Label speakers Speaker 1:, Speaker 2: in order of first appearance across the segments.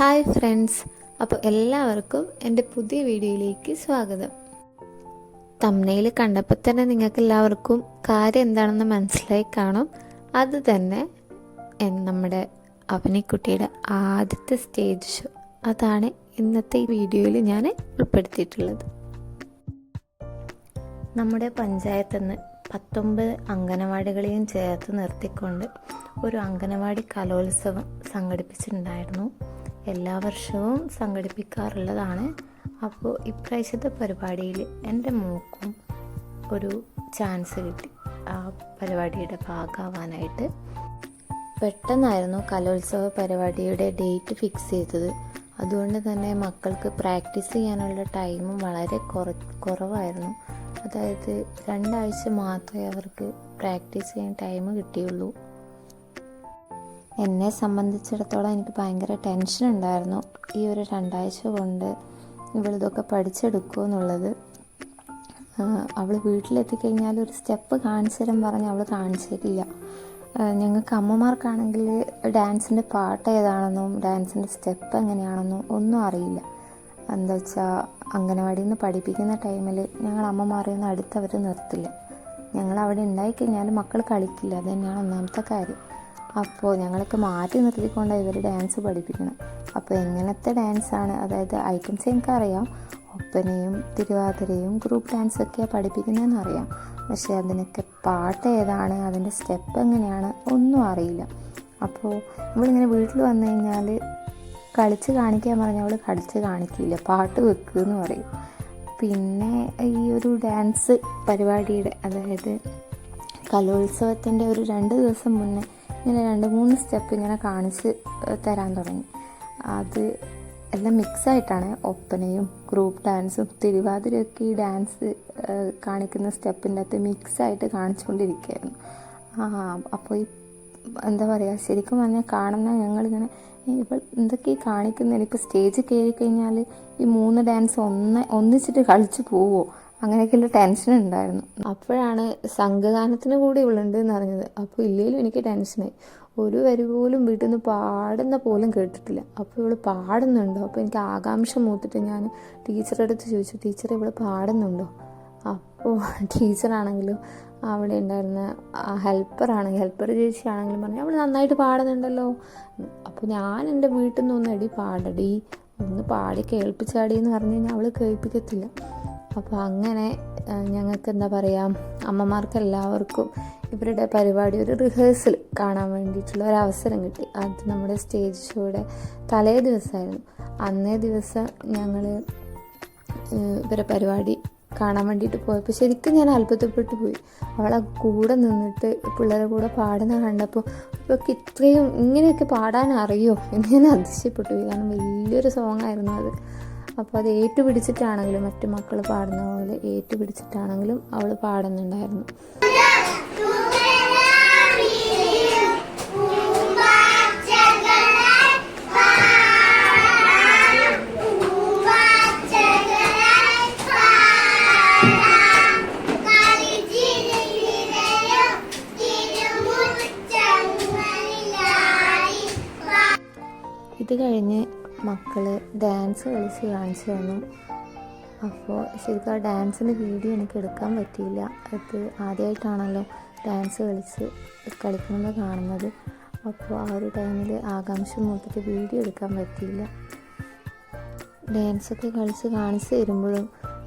Speaker 1: Hi friends. അപ്പോൾ എല്ലാവർക്കും എന്റെ പുതിയ വീഡിയോയിലേക്ക് സ്വാഗതം. തമ്മനയിൽ കണ്ടപ്പോൾ തന്നെ നിങ്ങൾക്ക് എല്ലാവർക്കും കാര്യം എന്താണെന്ന് മനസ്സിലായി കാണും. അത് തന്നെ നമ്മുടെ അവനിക്കുട്ടിയുടെ ആദ്യത്തെ സ്റ്റേജ് ഷോ അതാണ് ഇന്നത്തെ വീഡിയോയിൽ ഞാൻ ഉൾപ്പെടുത്തിയിട്ടുള്ളത്. നമ്മുടെ പഞ്ചായത്തിൽ നിന്ന് പത്തൊമ്പത് അംഗനവാടികളെയും ചേർത്ത് നിർത്തിക്കൊണ്ട് ഒരു അംഗനവാടി കലോത്സവം സംഘടിപ്പിച്ചിട്ടുണ്ടായിരുന്നു. എല്ലാ വർഷവും സംഘടിപ്പിക്കാറുള്ളതാണ്. അപ്പോൾ ഇപ്രാവശ്യത്തെ പരിപാടിയിൽ എന്റെ മോക്കും ഒരു ചാൻസ് കിട്ടി ആ പരിപാടിയുടെ ഭാഗമാവാനായിട്ട്. പെട്ടെന്നായിരുന്നു കലോത്സവ പരിപാടിയുടെ ഡേറ്റ് ഫിക്സ് ചെയ്തത്. അതുകൊണ്ട് തന്നെ മക്കൾക്ക് പ്രാക്ടീസ് ചെയ്യാനുള്ള ടൈമും വളരെ കുറ കുറവായിരുന്നു. അതായത് രണ്ടാഴ്ച മാത്രമേ അവർക്ക് പ്രാക്ടീസ് ചെയ്യാൻ ടൈം കിട്ടിയുള്ളൂ. എന്നെ സംബന്ധിച്ചിടത്തോളം എനിക്ക് ഭയങ്കര ടെൻഷൻ ഉണ്ടായിരുന്നു. ഈ ഒരു രണ്ടാഴ്ച കൊണ്ട് ഇവളിതൊക്കെ പഠിച്ചെടുക്കുമോ എന്നുള്ളത് അവൾ വീട്ടിലെത്തിക്കഴിഞ്ഞാൽ ഒരു സ്റ്റെപ്പ് കാണിച്ചു തരാൻ പറഞ്ഞ് അവൾ കാണിച്ചിട്ടില്ല. ഞങ്ങൾക്ക് അമ്മമാർക്കാണെങ്കിൽ ഡാൻസിന്റെ പാട്ട് ഏതാണെന്നും ഡാൻസിന്റെ സ്റ്റെപ്പ് എങ്ങനെയാണെന്നും ഒന്നും അറിയില്ല. എന്താ വെച്ചാൽ അംഗനവാടിയിൽ നിന്ന് പഠിപ്പിക്കുന്ന ടൈമിൽ ഞങ്ങൾ അമ്മമാരെ ഒന്നും അടുത്തവർ നിർത്തില്ല. ഞങ്ങൾ അവിടെ ഉണ്ടായിക്കഴിഞ്ഞാൽ മക്കൾ കളിക്കില്ല. അത് തന്നെയാണ് ഒന്നാമത്തെ കാര്യം. അപ്പോൾ ഞങ്ങളൊക്കെ മാറ്റി നിർത്തിക്കൊണ്ട് ഇവർ ഡാൻസ് പഠിപ്പിക്കണം. അപ്പോൾ എങ്ങനത്തെ ഡാൻസാണ് അതായത് ഐറ്റംസ് എനിക്കറിയാം. ഒപ്പനയും തിരുവാതിരയും ഗ്രൂപ്പ് ഡാൻസൊക്കെയാണ് പഠിപ്പിക്കുന്നതെന്ന് അറിയാം. പക്ഷേ അതിനൊക്കെ പാട്ട് ഏതാണ്? അതിന്റെ സ്റ്റെപ്പ് എങ്ങനെയാണ്? ഒന്നും അറിയില്ല. അപ്പോൾ നമ്മളിങ്ങനെ വീട്ടിൽ വന്നു കഴിഞ്ഞാൽ കളിച്ച് കാണിക്കാൻ പറഞ്ഞാൽ അവൾ കളിച്ച് കാണിക്കില്ല പാട്ട് വെക്കുക എന്ന് പറയും. പിന്നെ ഈ ഒരു ഡാൻസ് പരിപാടിയുടെ അതായത് കലോത്സവത്തിന്റെ ഒരു രണ്ട് ദിവസം മുന്നേ ഇങ്ങനെ രണ്ട് മൂന്ന് സ്റ്റെപ്പ് ഇങ്ങനെ കാണിച്ച് തരാൻ തുടങ്ങി. അത് എല്ലാം മിക്സായിട്ടാണ് ഒപ്പനയും ഗ്രൂപ്പ് ഡാൻസും തിരുവാതിരയൊക്കെ ഈ ഡാൻസ് കാണിക്കുന്ന സ്റ്റെപ്പിന്റെ അകത്ത് മിക്സായിട്ട് കാണിച്ചുകൊണ്ടിരിക്കുകയായിരുന്നു. ആ അപ്പോൾ ഈ എന്താ പറയുക ശരിക്കും പറഞ്ഞാൽ കാണുന്ന ഞങ്ങളിങ്ങനെ ഇപ്പോൾ എന്തൊക്കെ കാണിക്കുന്നത് ഇപ്പോൾ സ്റ്റേജ് കയറി കഴിഞ്ഞാൽ ഈ മൂന്ന് ഡാൻസ് ഒന്ന് ഒന്നിച്ചിട്ട് കളിച്ചു പോവോ? അങ്ങനെയൊക്കെയുള്ള ടെൻഷൻ ഉണ്ടായിരുന്നു. അപ്പോഴാണ് സംഘഗാനത്തിന് കൂടി ഇവളുണ്ട് എന്ന് അറിഞ്ഞത്. അപ്പോൾ ഇല്ലെങ്കിലും എനിക്ക് ടെൻഷനായി ഒരു വരി പോലും വീട്ടിൽ നിന്ന് പാടുന്ന പോലും കേട്ടിട്ടില്ല. അപ്പോൾ ഇവൾ പാടുന്നുണ്ടോ? അപ്പോൾ എനിക്ക് ആകാംക്ഷ മൂത്തിട്ട് ഞാൻ ടീച്ചറെ അടുത്ത് ചോദിച്ചു ടീച്ചർ ഇവൾ പാടുന്നുണ്ടോ? അപ്പോൾ ടീച്ചറാണെങ്കിലും അവിടെ ഉണ്ടായിരുന്ന ഹെൽപ്പറാണെങ്കിൽ ഹെൽപ്പർ ചേച്ചിയാണെങ്കിലും പറഞ്ഞു അവൾ നന്നായിട്ട് പാടുന്നുണ്ടല്ലോ. അപ്പോൾ ഞാൻ എന്റെ വീട്ടിൽ നിന്ന് ഒന്ന് എടി പാടടി ഒന്ന് പാടി കേൾപ്പിച്ചാടി എന്ന് പറഞ്ഞു കഴിഞ്ഞാൽ അവൾ കേൾപ്പിക്കത്തില്ല. അപ്പോൾ അങ്ങനെ ഞങ്ങൾക്ക് എന്താ പറയുക അമ്മമാർക്ക് എല്ലാവർക്കും ഇവരുടെ പരിപാടി ഒരു റിഹേഴ്സൽ കാണാൻ വേണ്ടിയിട്ടുള്ള ഒരു അവസരം കിട്ടി. അത് നമ്മുടെ സ്റ്റേജ് ഷോയുടെ തലേ ദിവസമായിരുന്നു. അന്നേ ദിവസം ഞങ്ങൾ ഇവരെ പരിപാടി കാണാൻ വേണ്ടിയിട്ട് പോയപ്പോൾ ശരിക്കും ഞാൻ അത്ഭുതപ്പെട്ടു പോയി. അവളെ കൂടെ നിന്നിട്ട് പിള്ളേരെ കൂടെ പാടുന്ന കണ്ടപ്പോൾ ഇവർക്ക് ഇത്രയും ഇങ്ങനെയൊക്കെ പാടാൻ അറിയോ? എന്ന് ഞാൻ അതിശയപ്പെട്ടു പോയി. കാരണം വലിയൊരു സോങ് ആയിരുന്നു അത്. അപ്പോൾ അത് ഏറ്റുപിടിച്ചിട്ടാണെങ്കിലും മറ്റു മക്കൾ പാടുന്ന പോലെ ഏറ്റുപിടിച്ചിട്ടാണെങ്കിലും അവൾ പാടുന്നുണ്ടായിരുന്നു. ഇത് കഴിഞ്ഞ് മക്കൾ ഡാൻസ് കളിച്ച് കാണിച്ചു തന്നു അപ്പോൾ ശരിക്കും ആ ഡാൻസിന്റെ വീഡിയോ എനിക്ക് എടുക്കാൻ പറ്റിയില്ല. അത് ആദ്യമായിട്ടാണല്ലോ ഡാൻസ് കളിച്ച് കളിക്കുന്നത് കാണുന്നത്. അപ്പോൾ ആ ഒരു ടൈമിൽ ആകാംക്ഷ മൂത്തിട്ട് വീഡിയോ എടുക്കാൻ പറ്റിയില്ല. ഡാൻസൊക്കെ കളിച്ച് കാണിച്ചു തരുമ്പോഴും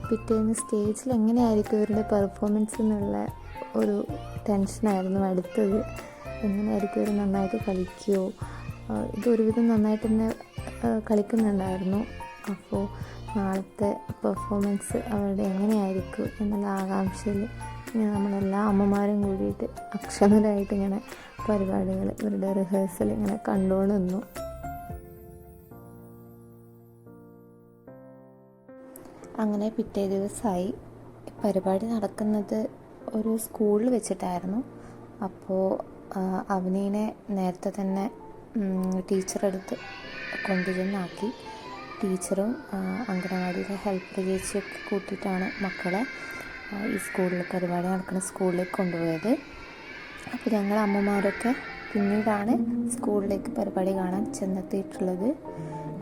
Speaker 1: പിറ്റേന്ന് സ്റ്റേജിൽ എങ്ങനെയായിരിക്കും ഇവരുടെ പെർഫോമൻസ് എന്നുള്ള ഒരു ടെൻഷനായിരുന്നു അടുത്തത്. എങ്ങനെയായിരിക്കും ഇവർ നന്നായിട്ട് കളിക്കുമോ ഇതൊരുവിധം നന്നായിട്ട് തന്നെ കളിക്കുന്നുണ്ടായിരുന്നു. അപ്പോൾ നാളത്തെ പെർഫോമൻസ് അവരുടെ എങ്ങനെയായിരിക്കും എന്നുള്ള ആകാംക്ഷയിൽ ഇങ്ങനെ നമ്മളെല്ലാ അമ്മമാരും കൂടിയിട്ട് അക്ഷമരായിട്ട് ഇങ്ങനെ പരിപാടികൾ ഇവരുടെ റിഹേഴ്സൽ ഇങ്ങനെ കണ്ടുകൊണ്ട് നിന്നു അങ്ങനെ പിറ്റേ ദിവസമായി. പരിപാടി നടക്കുന്നത് ഒരു സ്കൂളിൽ വെച്ചിട്ടായിരുന്നു. അപ്പോൾ അവനീനെ നേരത്തെ തന്നെ ടീച്ചറെടുത്ത് കൊണ്ടുചെന്നാക്കി. ടീച്ചറും അംഗനവാടിയിലെ ഹെൽപ്പർ ചേച്ചിയൊക്കെ കൂട്ടിയിട്ടാണ് മക്കളെ ഈ സ്കൂളിൽ പരിപാടി നടക്കുന്ന സ്കൂളിലേക്ക് കൊണ്ടുപോയത്. അപ്പോൾ ഞങ്ങൾ അമ്മമാരൊക്കെ പിന്നീടാണ് സ്കൂളിലേക്ക് പരിപാടി കാണാൻ ചെന്നെത്തിയിട്ടുള്ളത്.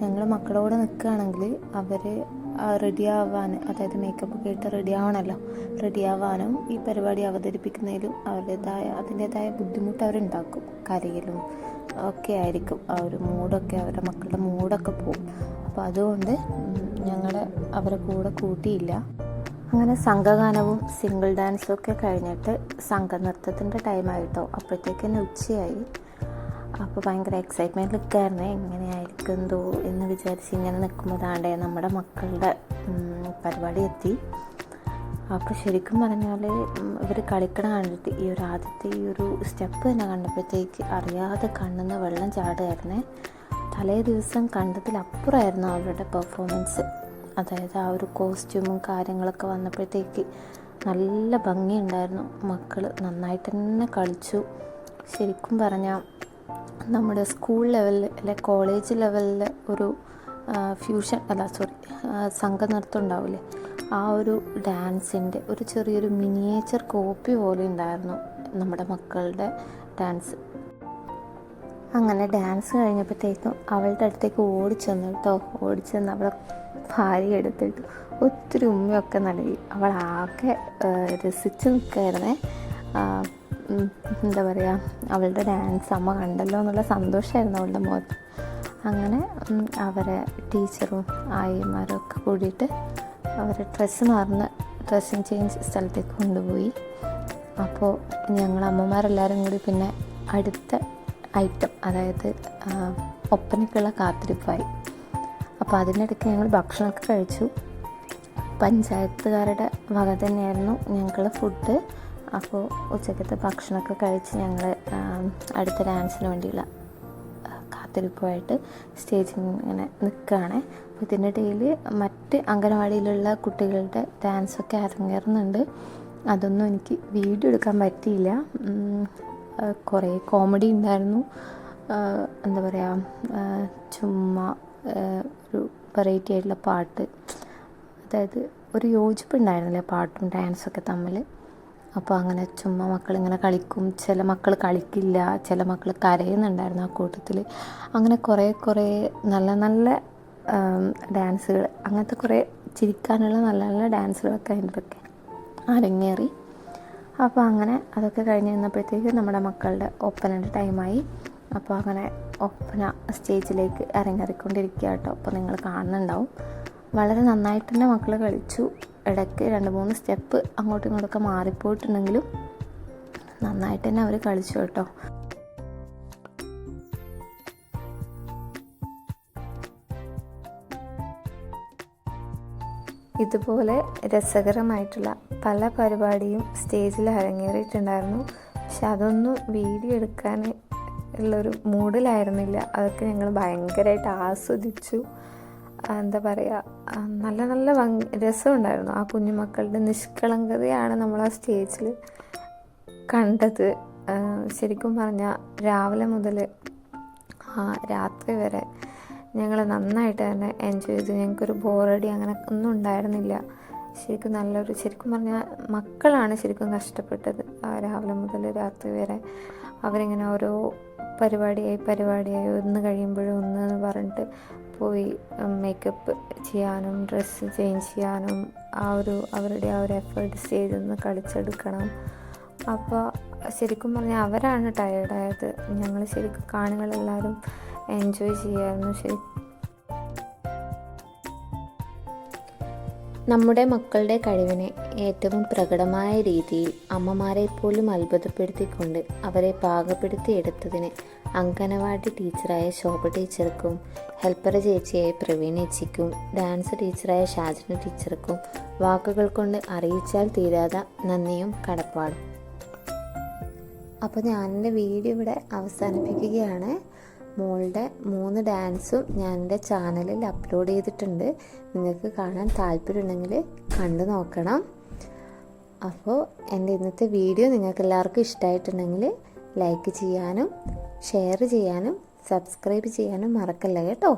Speaker 1: ഞങ്ങൾ മക്കളോട് നിൽക്കുകയാണെങ്കിൽ അവർ റെഡി ആവാൻ അതായത് മേക്കപ്പ് ഒക്കെ ഇട്ട് റെഡി ആവണമല്ലോ റെഡി ആവാനും ഈ പരിപാടി അവതരിപ്പിക്കുന്നതിലും അവരുടേതായ അതിന്റേതായ ബുദ്ധിമുട്ട് അവരുണ്ടാക്കും. കരയിലും ഒക്കെ ആയിരിക്കും. ആ ഒരു മൂഡൊക്കെ അവരുടെ മക്കളുടെ മൂഡൊക്കെ പോകും അപ്പോൾ അതുകൊണ്ട് ഞങ്ങൾ അവരെ കൂടെ കൂട്ടിയില്ല. അങ്ങനെ സംഘഗാനവും സിംഗിൾ ഡാൻസും ഒക്കെ കഴിഞ്ഞിട്ട് സംഘനൃത്തത്തിന്റെ ടൈമായിട്ടോ തന്നെ ഉച്ചയായി. അപ്പോൾ ഭയങ്കര എക്സൈറ്റ്മെന്റ് നിൽക്കായിരുന്നു എങ്ങനെയായിരിക്കും എന്തോ എന്ന് വിചാരിച്ച് ഇങ്ങനെ നിൽക്കുമ്പോൾ താണ്ടേ നമ്മുടെ മക്കളുടെ പരിപാടി എത്തി. അപ്പോൾ ശരിക്കും പറഞ്ഞാൽ ഇവർ കളിക്കണ കണ്ടിട്ട് ഈ ഒരു ആദ്യത്തെ ഈ ഒരു സ്റ്റെപ്പ് തന്നെ കണ്ടപ്പോഴത്തേക്ക് അറിയാതെ കണ്ണെന്ന് വെള്ളം ചാടുമായിരുന്നേ തലേ ദിവസം കണ്ടതിലപ്പുറമായിരുന്നു അവരുടെ പെർഫോമൻസ് അതായത് ആ ഒരു കോസ്റ്റ്യൂമും കാര്യങ്ങളൊക്കെ വന്നപ്പോഴത്തേക്ക് നല്ല ഭംഗിയുണ്ടായിരുന്നു. മക്കൾ നന്നായിട്ട് തന്നെ കളിച്ചു. ശരിക്കും പറഞ്ഞാൽ നമ്മുടെ സ്കൂൾ ലെവലിൽ അല്ലെ കോളേജ് ലെവലിൽ ഒരു ഫ്യൂഷൻ അല്ല സോറി സംഘനൃത്തം ഉണ്ടാവില്ലേ ആ ഒരു ഡാൻസിന്റെ ഒരു ചെറിയൊരു മിനിയേച്ചർ കോപ്പി പോലെ ഉണ്ടായിരുന്നു നമ്മുടെ മക്കളുടെ ഡാൻസ്. അങ്ങനെ ഡാൻസ് കഴിഞ്ഞപ്പോഴത്തേക്കും അവളുടെ അടുത്തേക്ക് ഓടിച്ചെന്നു കേട്ടോ. ഓടിച്ചെന്ന് അവളെ ഭാര്യ എടുത്തിട്ട് ഒത്തിരി ഉമ്മയൊക്കെ നൽകി. അവൾ ആകെ രസിച്ച് നിൽക്കുകയായിരുന്നേ. എന്താ പറയുക അവളുടെ ഡാൻസ് അമ്മ കണ്ടല്ലോ എന്നുള്ള സന്തോഷമായിരുന്നു അവളുടെ മുഖത്ത്. അങ്ങനെ അവരെ ടീച്ചറും ആയിമാരും ഒക്കെ കൂടിയിട്ട് അവരെ ഡ്രസ്സ് മാറുന്ന ഡ്രസ്സിങ് ചേഞ്ച് സ്ഥലത്തേക്ക് കൊണ്ടുപോയി. അപ്പോൾ ഞങ്ങൾ അമ്മമാരെല്ലാവരും കൂടി പിന്നെ അടുത്ത ഐറ്റം അതായത് ഒപ്പനയ്ക്കുള്ള കാത്തിരിപ്പായി. അപ്പോൾ അതിനിടയ്ക്ക് ഞങ്ങൾ ഭക്ഷണമൊക്കെ കഴിച്ചു. പഞ്ചായത്തുകാരുടെ വക തന്നെയായിരുന്നു ഞങ്ങൾ ഫുഡ് അപ്പോൾ ഉച്ചക്കത്തെ ഭക്ഷണമൊക്കെ കഴിച്ച് ഞങ്ങൾ അടുത്ത ഡാൻസിന് വേണ്ടിയുള്ള കാത്തിരിപ്പുമായിട്ട് സ്റ്റേജിൽ ഇങ്ങനെ നിൽക്കുകയാണ്. ഇതിനിടയിൽ മറ്റ് അംഗനവാടിയിലുള്ള കുട്ടികളുടെ ഡാൻസൊക്കെ അരങ്ങേറുന്നുണ്ട്. അതൊന്നും എനിക്ക് വീഡിയോ എടുക്കാൻ പറ്റിയില്ല. കുറേ കോമഡി ഉണ്ടായിരുന്നു. എന്താ പറയുക ചുമ്മാ ഒരു വെറൈറ്റി ആയിട്ടുള്ള പാട്ട്. അതായത് ഒരു യോജിപ്പ് യോജിപ്പുണ്ടായിരുന്നില്ല പാട്ടും ഡാൻസൊക്കെ തമ്മിൽ അപ്പോൾ അങ്ങനെ ചുമ്മാ മക്കൾ ഇങ്ങനെ കളിക്കും. ചില മക്കൾ കളിക്കില്ല. ചില മക്കൾ കരയുന്നുണ്ടായിരുന്നു ആ കൂട്ടത്തിൽ അങ്ങനെ കുറേ കുറേ നല്ല നല്ല ഡാൻസുകൾ അങ്ങനത്തെ കുറേ ചിരിക്കാനുള്ള നല്ല നല്ല ഡാൻസുകളൊക്കെ അതിന്റെയൊക്കെ അരങ്ങേറി. അപ്പോൾ അങ്ങനെ അതൊക്കെ കഴിഞ്ഞ് നിന്നപ്പോഴത്തേക്ക് നമ്മുടെ മക്കളുടെ ഒപ്പനയുടെ ടൈമായി. അപ്പോൾ അങ്ങനെ ഒപ്പന സ്റ്റേജിലേക്ക് ഇറങ്ങിറിക്കൊണ്ടിരിക്കുക കേട്ടോ അപ്പോൾ നിങ്ങൾ കാണുന്നുണ്ടാവും. വളരെ നന്നായിട്ട് തന്നെ മക്കൾ കളിച്ചു. ഇടയ്ക്ക് രണ്ട് മൂന്ന് സ്റ്റെപ്പ് അങ്ങോട്ടും ഇങ്ങോട്ടൊക്കെ മാറിപ്പോയിട്ടുണ്ടെങ്കിലും നന്നായിട്ട് തന്നെ അവർ കളിച്ചു കേട്ടോ. ഇതുപോലെ രസകരമായിട്ടുള്ള പല പരിപാടിയും സ്റ്റേജിൽ അരങ്ങേറിയിട്ടുണ്ടായിരുന്നു. പക്ഷെ അതൊന്നും വീഡിയോ എടുക്കാൻ ഉള്ളൊരു മൂഡിലായിരുന്നില്ല. അതൊക്കെ ഞങ്ങൾ ഭയങ്കരമായിട്ട് ആസ്വദിച്ചു. എന്താ പറയുക നല്ല നല്ല ഭംഗി രസമുണ്ടായിരുന്നു. ആ കുഞ്ഞുമക്കളുടെ നിഷ്കളങ്കതയാണ് നമ്മൾ ആ സ്റ്റേജിൽ കണ്ടത്. ശരിക്കും പറഞ്ഞാൽ രാവിലെ മുതൽ ആ രാത്രി വരെ ഞങ്ങൾ നന്നായിട്ട് തന്നെ എൻജോയ് ചെയ്തു. ഞങ്ങൾക്കൊരു ബോറടി അങ്ങനെ ഒന്നും ഉണ്ടായിരുന്നില്ല. ശരിക്കും നല്ലൊരു ശരിക്കും പറഞ്ഞാൽ മക്കളാണ് ശരിക്കും കഷ്ടപ്പെട്ടത്. രാവിലെ മുതൽ രാത്രി വരെ അവരിങ്ങനെ ഓരോ പരിപാടിയായി പരിപാടിയായി. ഒന്ന് കഴിയുമ്പോഴും ഒന്ന് എന്ന് പറഞ്ഞിട്ട് പോയി മേക്കപ്പ് ചെയ്യാനും ഡ്രസ്സ് ചേഞ്ച് ചെയ്യാനും ആ ഒരു അവരുടെ ആ ഒരു എഫേർട്ട്സ് ചെയ്തൊന്ന് കളിച്ചെടുക്കണം. അപ്പോൾ ശരിക്കും പറഞ്ഞാൽ അവരാണ് ടയേർഡായത് ഞങ്ങൾ ശരിക്കും കാണികളെല്ലാവരും എൻജോയ് ചെയ്യായിരുന്നു ശരി. നമ്മുടെ മക്കളുടെ കഴിവിനെ ഏറ്റവും പ്രകടമായ രീതിയിൽ അമ്മമാരെ പോലും അത്ഭുതപ്പെടുത്തിക്കൊണ്ട് അവരെ പാകപ്പെടുത്തിയെടുത്തതിന് അങ്കനവാടി ടീച്ചറായ ശോഭ ടീച്ചർക്കും ഹെൽപ്പർ ചേച്ചിയായ പ്രവീൺ ചേച്ചിക്കും ഡാൻസ് ടീച്ചറായ ഷാജന ടീച്ചർക്കും വാക്കുകൾ കൊണ്ട് അറിയിച്ചാൽ തീരാതെ നന്ദിയും കടപ്പാടും. അപ്പോൾ ഞാനെന്റെ വീഡിയോ ഇവിടെ അവസാനിപ്പിക്കുകയാണ്. മോളുടെ മൂന്ന് ഡാൻസും ഞാൻ എന്റെ ചാനലിൽ അപ്ലോഡ് ചെയ്തിട്ടുണ്ട്. നിങ്ങൾക്ക് കാണാൻ താല്പര്യമുണ്ടെങ്കിൽ കണ്ടു നോക്കണം. അപ്പോൾ എന്റെ ഇന്നത്തെ വീഡിയോ നിങ്ങൾക്ക് എല്ലാവർക്കും ഇഷ്ടമായിട്ടുണ്ടെങ്കിൽ ലൈക്ക് ചെയ്യാനും ഷെയർ ചെയ്യാനും സബ്സ്ക്രൈബ് ചെയ്യാനും മറക്കല്ല കേട്ടോ?